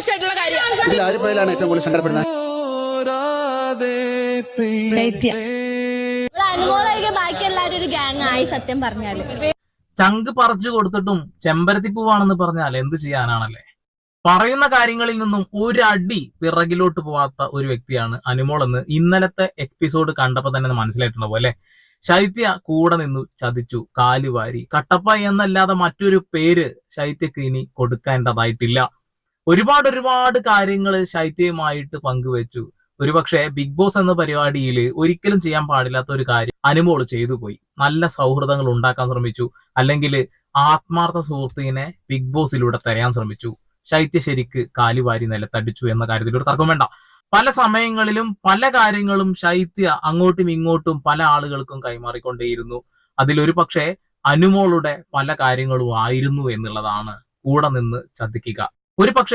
വർഷമായിട്ടുള്ള കാര്യം. ഇതിൽ ആര് പോയാലാണ് ഏറ്റവും കൂടുതൽ സങ്കടപ്പെടുന്നത്? ശൈത്യ ബാക്കി എല്ലാവരും ഒരു ഗ്യാങ് ആയി സത്യം പറഞ്ഞാൽ. ചങ്ക് പറിച്ചു കൊടുത്തിട്ടും ചെമ്പരത്തി പൂവാണെന്ന് പറഞ്ഞാൽ എന്ത് ചെയ്യാനാണല്ലേ? പറയുന്ന കാര്യങ്ങളിൽ നിന്നും ഒരു അടി പിറകിലോട്ട് പോവാത്ത ഒരു വ്യക്തിയാണ് അനുമോൾ എന്ന് ഇന്നലത്തെ എപ്പിസോഡ് കണ്ടപ്പോ തന്നെ മനസ്സിലായിട്ടുണ്ടാവും അല്ലെ? ശൈത്യ കൂടെ നിന്നു ചതിച്ചു കാലുവാരി. കട്ടപ്പ എന്നല്ലാതെ മറ്റൊരു പേര് ശൈത്യക്ക് ഇനി കൊടുക്കേണ്ടതായിട്ടില്ല. ഒരുപാട് ഒരുപാട് കാര്യങ്ങൾ ശൈത്യമായിട്ട് പങ്കുവെച്ചു. ഒരുപക്ഷെ ബിഗ് ബോസ് എന്ന പരിപാടിയിൽ ഒരിക്കലും ചെയ്യാൻ പാടില്ലാത്ത ഒരു കാര്യം അനുമോൾ ചെയ്തു പോയി. നല്ല സൗഹൃദങ്ങൾ ഉണ്ടാക്കാൻ ശ്രമിച്ചു. അല്ലെങ്കിൽ ആത്മാർത്ഥ സുഹൃത്തിനെ ബിഗ് ബോസിലൂടെ തരയാൻ ശ്രമിച്ചു. ശൈത്യ ശരിക്ക് കാലുവാരി നിലത്തടിച്ചു എന്ന കാര്യത്തിൽ ഒരു തർക്കം വേണ്ട. പല സമയങ്ങളിലും പല കാര്യങ്ങളും ശൈത്യ അങ്ങോട്ടും ഇങ്ങോട്ടും പല ആളുകൾക്കും കൈമാറിക്കൊണ്ടേയിരുന്നു. അതിലൊരു പക്ഷേ അനുമോളുടെ പല കാര്യങ്ങളും ആയിരുന്നു എന്നുള്ളതാണ്. കൂടെ നിന്ന് ചതിക്കുക. ഒരു പക്ഷേ